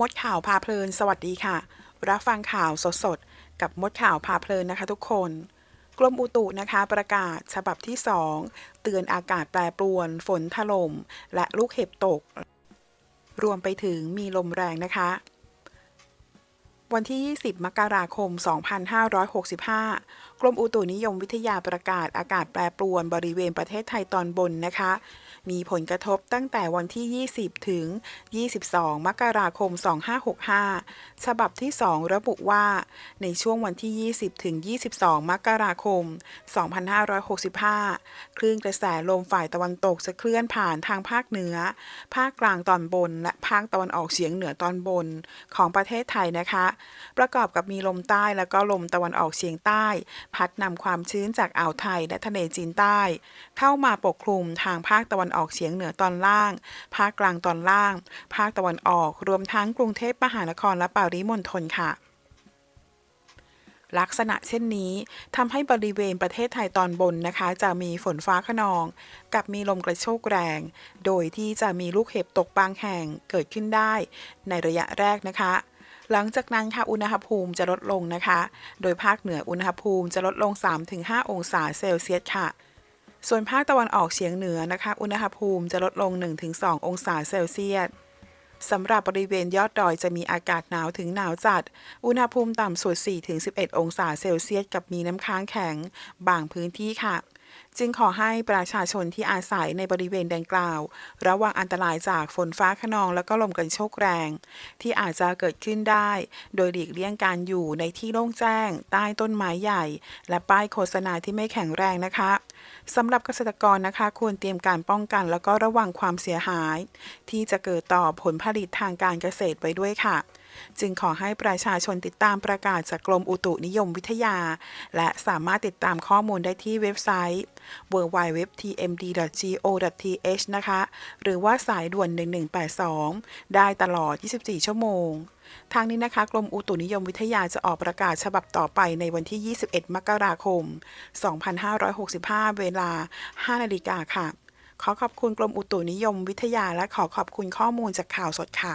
มดข่าวพาเพลิน สวัสดีค่ะ รับฟังข่าวสดๆ กับมดข่าวพาเพลินนะคะทุกคน กรมอุตุนะคะประกาศฉบับที่ 2 เตือนอากาศแปรปรวน ฝนถล่ม และลูกเห็บตก รวมไปถึงมีลมแรงนะคะ วันที่ 20 มกราคม 2565 กรมอุตุนิยมวิทยาประกาศอากาศแปรปรวนบริเวณประเทศไทยตอนบนนะคะ มีผลกระทบตั้งแต่วันที่ 20 ถึง 22 มกราคม 2565 ฉบับที่ 2 ระบุว่า ในช่วงวันที่ 20 ถึง 22 มกราคม 2565 คลื่นกระแสลมฝ่ายตะวันตกจะเคลื่อนผ่านทางภาคเหนือ ภาคกลางตอนบน และภาคตะวันออกเฉียงเหนือตอนบนของประเทศไทยนะคะ ประกอบกับมีลมใต้และก็ลมตะวันออกเฉียงใต้พัดนำความชื้นจากอ่าวไทยและทะเลจีนใต้ เข้ามาปกคลุมทางภาคตะวันออกเฉียงเหนือตอนล่าง ภาคกลางตอนล่าง ภาคตะวันออก รวมทั้งกรุงเทพมหานครและปริมณฑลค่ะลักษณะเช่นนี้ทำให้บริเวณประเทศไทยตอนบนนะคะ จะมีฝนฟ้าขนอง กับมีลมกระโชกแรง โดยที่จะมีลูกเห็บตกบางแห่งเกิดขึ้นได้ ในระยะแรกนะคะ หลังจากนั้นค่ะอุณหภูมิจะลดลงนะคะ โดยภาคเหนืออุณหภูมิจะลดลง 3-5 องศาเซลเซียสค่ะ ส่วนภาคตะวันออกเฉียงเหนือนะคะ อุณหภูมิจะลดลง 1-2 องศาเซลเซียสสำหรับบริเวณยอดดอยจะมีอากาศหนาวถึงหนาวจัด อุณหภูมิต่ำสุด 4-11 องศาเซลเซียสกับมีน้ำค้างแข็ง บางพื้นที่ค่ะ จึงขอให้ประชาชนที่อาศัยในบริเวณดังกล่าว ระวังอันตรายจากฝนฟ้าขนองและก็ลมกระโชกแรง ที่อาจจะเกิดขึ้นได้ โดยหลีกเลี่ยงการอยู่ในที่โล่งแจ้ง ใต้ต้นไม้ใหญ่ และป้ายโฆษณาที่ไม่แข็งแรงนะคะสำหรับเกษตรกรนะคะ ควรเตรียมการป้องกัน แล้วก็ระวังความเสียหาย ที่จะเกิดต่อผลผลิตทางการเกษตรไว้ด้วยค่ะ จึงขอให้ประชาชนติดตามประกาศจากกรมอุตุนิยมวิทยา และสามารถติดตามข้อมูลได้ที่เว็บไซต์ www.tmd.go.th นะคะ หรือว่าสายด่วน 1182 ได้ตลอด 24 ชั่วโมงทางนี้นะคะ กรมอุตุนิยมวิทยาจะออกประกาศฉบับต่อไปในวันที่ 21 มกราคม 2565 เวลา 5 นาฬิกาค่ะ ขอขอบคุณกรมอุตุนิยมวิทยาและขอขอบคุณข้อมูลจากข่าวสดค่ะ